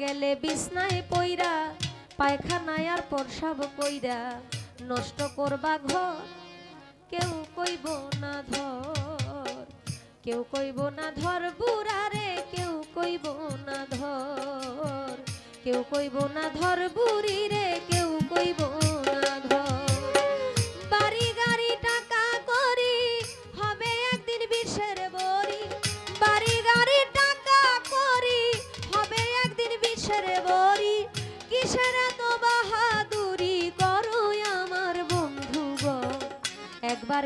গেলে বিছনায় পইরা, পায়খানায় আর পরশাব কইরা, নষ্ট করবা ঘর। কেউ কইব না ধর, কেউ কইব না ধর বুড়ারে, কেউ কইব না ধর। কেউ কইব না ধর বুড়ি রে কেউ কইব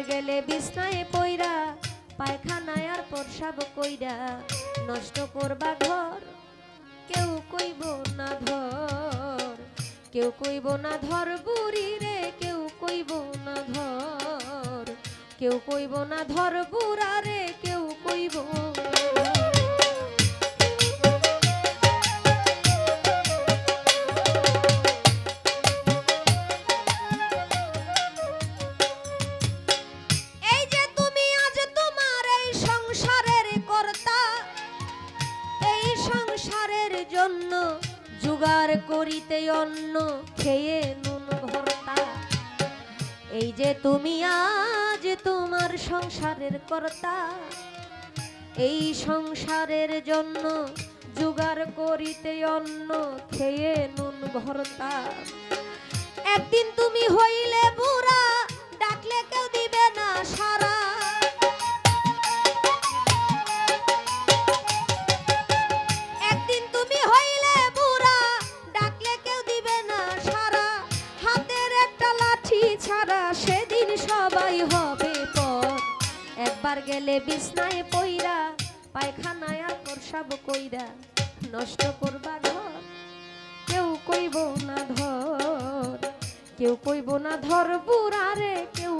গেলে বিছনায় পইরা, পায়খানায় আর প্রসাব কইরা, নষ্ট করবা ঘর, কেউ কইব না ধর, কেউ কইব না ধর বুড়ি রে, কেউ কইব না ধর, কেউ কইব না ধর বুড়া রে, কেউ জন্য জুগার করিতে অন্ন খেয়ে নুন ভর্তা। এই যে তুমি আজ তোমার সংসারের কর্তা, এই সংসারের জন্য জুগার করিতে অন্ন খেয়ে নুন ভর্তা। একদিন তুমি হইলে বুড়া, ডাকলে কেউ ছাড়া সেদিন সবাই হবে পর একবার গেলে বিছনায় পইরা, পায়খানায় আর সব কইরা, নষ্ট করবা ঘর কেউ কইব না ধর। কেউ কইব না ধর বুড়ারে, কেউ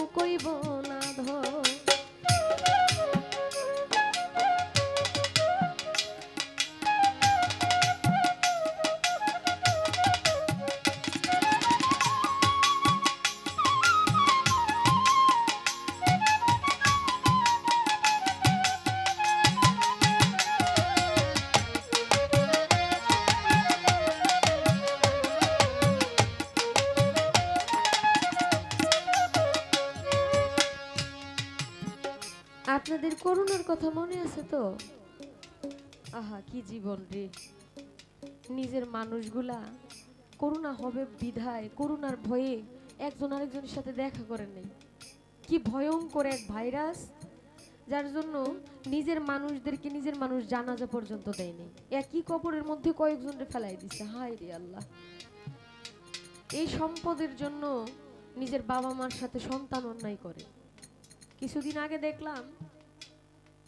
আপনাদের করোনার কথা মনে আছে তো? আহা, কি জীবন রে। নিজের মানুষগুলা করোনা হবে বিধায় করোনার ভয়ে একজন আরেকজনের সাথে দেখা করেন নাই। কি ভয়ঙ্কর এক ভাইরাস, যার জন্য নিজের মানুষদেরকে নিজের মানুষ জানাজা পর্যন্ত দেয়নি। একই কবরের মধ্যে কয়েকজনকে ফেলাই দিছে। হায় রে আল্লাহ। এই সম্পদের জন্য নিজের বাবা মার সাথে সন্তান অন্যায় করে। কিছুদিন আগে দেখলাম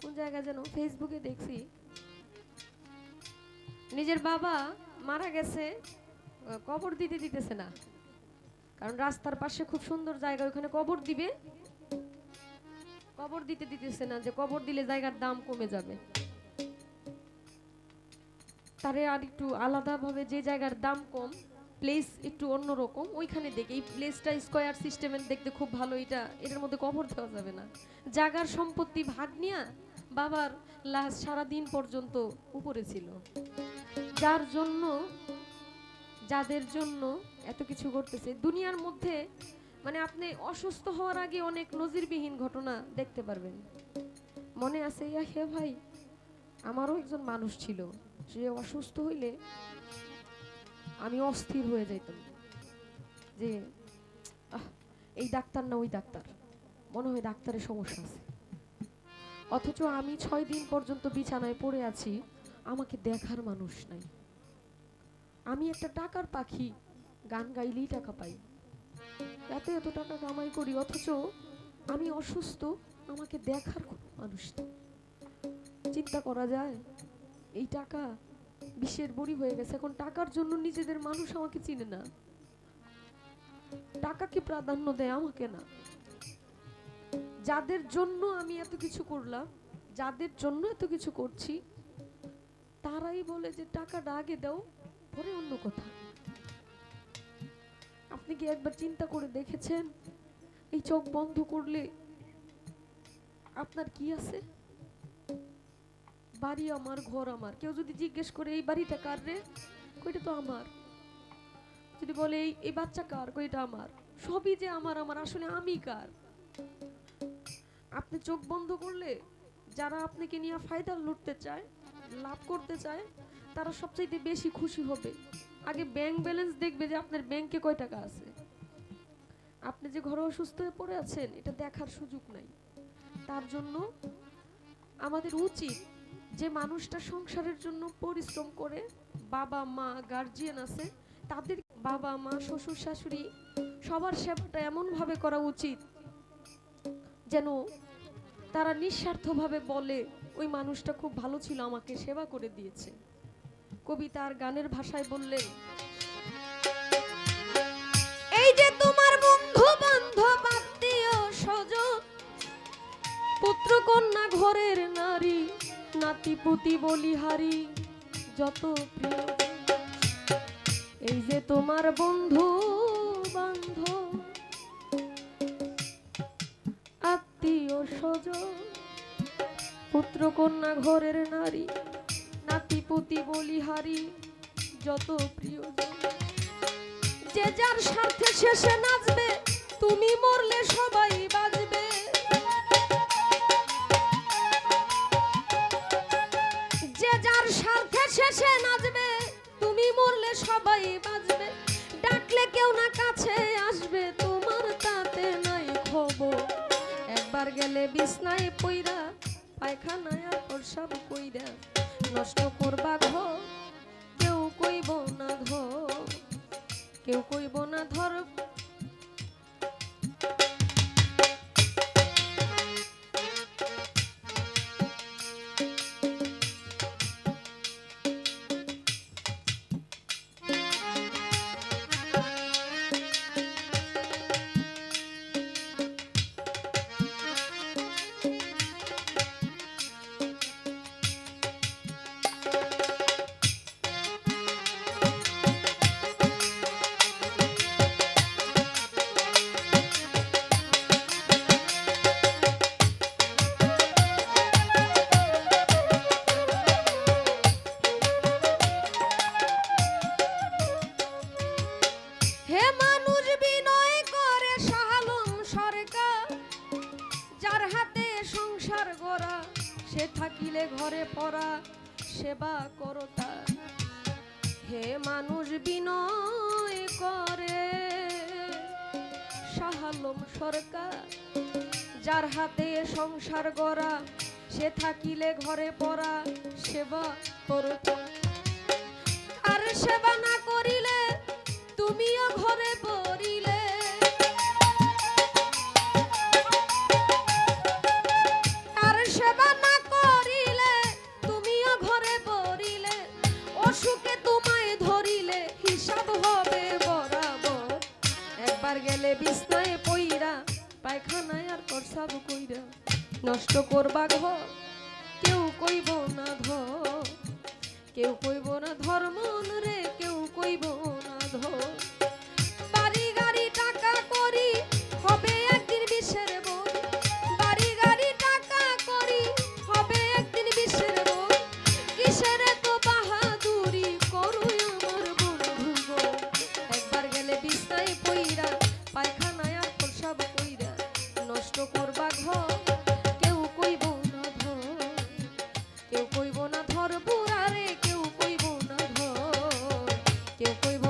কোন জায়গায় যেন ফেসবুকে দেখছি। নিজের বাবা মারা গেছে কবর দিতে দিতেছে না। কারণ রাস্তার পাশে খুব সুন্দর জায়গা, ওখানে কবর দিবে। কবর দিতে দিতেছে না যে কবর দিলে জায়গার দাম কমে যাবে। তারে আর একটু আলাদাভাবে যে জায়গার দাম কম প্লেস একটু অন্যরকম, ওইখানে দেখে। এই প্লেসটা স্কোয়ার সিস্টেমের দেখতে খুব ভালো, এটা, এটার মধ্যে কবর দেওয়া যাবে না। জাগার সম্পত্তি ভাগ নিয়া বাবার লাশ সারা দিন পর্যন্ত উপরে ছিল। যার জন্য, যাদের জন্য এত কিছু ঘটতেছে, দুনিয়ার মধ্যে মানে আপনি অসুস্থ হওয়ার আগে অনেক নজিরবিহীন ঘটনা দেখতে পারবেন। মনে আছে, ইয়া হে ভাই, আমারও একজন মানুষ ছিল। সে অসুস্থ হইলে আমি অস্থির হয়ে যাইতাম। যে এই ডাক্তার না ওই ডাক্তার। মনে হয় ডাক্তারের সমস্যা আছে। অথচ আমি ছয় দিন পর্যন্ত বিছানায় পড়ে আছি, আমাকে দেখার মানুষ নাই। আমি একটা টাকার পাখি, গান গাইলেই টাকা পাই। এত এত টাকা কামাই করি, অথচ আমি অসুস্থ, আমাকে দেখার কোনো মানুষ নেই। চিন্তা করা যায়, এই টাকা বিশ্বের বড়ি হয়ে গেছে, এখন টাকার জন্য নিজেদের মানুষ আমাকে চিনে না। টাকাকে প্রাধান্য দেয় আমাকে না? যাদের জন্য আমি এত কিছু করলাম, যাদের জন্য এত কিছু করছি, তারাই বলে যে টাকাটা আগে দাও, পরে অন্য কথা। আপনি কি একবার চিন্তা করে দেখেছেন? এই চোখ বন্ধ করলে আপনার কি আছে? বাড়ি আমার, ঘর আমার। কেউ যদি জিজ্ঞেস করে, এই বাড়িটা কার রে? কইটা তো আমার। যদি বলে, এই বাচ্চা কার? কইটা আমার। সবই যে আমার আমার আসলে আমি কার? আপনি চোখ বন্ধ করলে যারা আপনাকে নিয়ে ফায়দা লুটতে চায়, লাভ করতে চায়, তারা সবচাইতে বেশি খুশি হবে। আগে ব্যাংক ব্যালেন্স দেখবে যে আপনার ব্যাংকে কয় টাকা আছে। আপনি যে ঘরে অসুস্থ হয়ে পড়ে আছেন, এটা দেখার সুযোগ নাই। তার জন্য আমাদের উচিত যে মানুষটা সংসারের জন্য পরিশ্রম করে, বাবা, মা গার্জিয়ান আছে, তাদের বাবা, মা, শ্বশুর, শাশুড়ি সবার সেবাটা এমনভাবে করা উচিত যেন তারা নিঃস্বার্থভাবে বলে, ওই মানুষটা খুব ভালো ছিল, আমাকে সেবা করে দিয়েছে। কবিতা আর গানের ভাষায় বললেন, এই যে তোমার বন্ধু, বান্ধব, আত্মীয়, স্বজন পুত্র কন্যা ঘরের নারী নাতি পুতি বলিহারি, যত এই যে তোমার বন্ধু, বান্ধব স্বজন পুত্র কন্যা ঘরের নারী নাতি পুতি বলিহারি, যত প্রিয় যে যার স্বার্থে শেষে নাচবে, তুমি মরলে সবাই বাজবে যে যার স্বার্থে শেষে নাচবে, তুমি মরলে সবাই বাজবে ডাকলে কেউ না কাছে আসবে। গেলে বিছনায় পইরা, পায়খানায় সব কইরা, নষ্ট করবা ঘ কেউ কইব না ধর কেউ কইব না ধর থাকিলে ঘরে পড়া, সেবা করো তার হে মানুষ বিনয় করে শাহালম সরকার, যার হাতে সংসার গড়া, সে থাকিলে ঘরে পড়া, সেবা করো। আর সেবা না করিলে তুমিও ঘরে পড়িলে পায়খানায় আর প্রসাব কইরা নষ্ট করবা ঘর। কেউ কইব না ধর। কেউ কইব না ধর্মন রে, কেউ কইব না ধর। না ধর বুড়ারে কেউ কইব না ধর কেউ কইব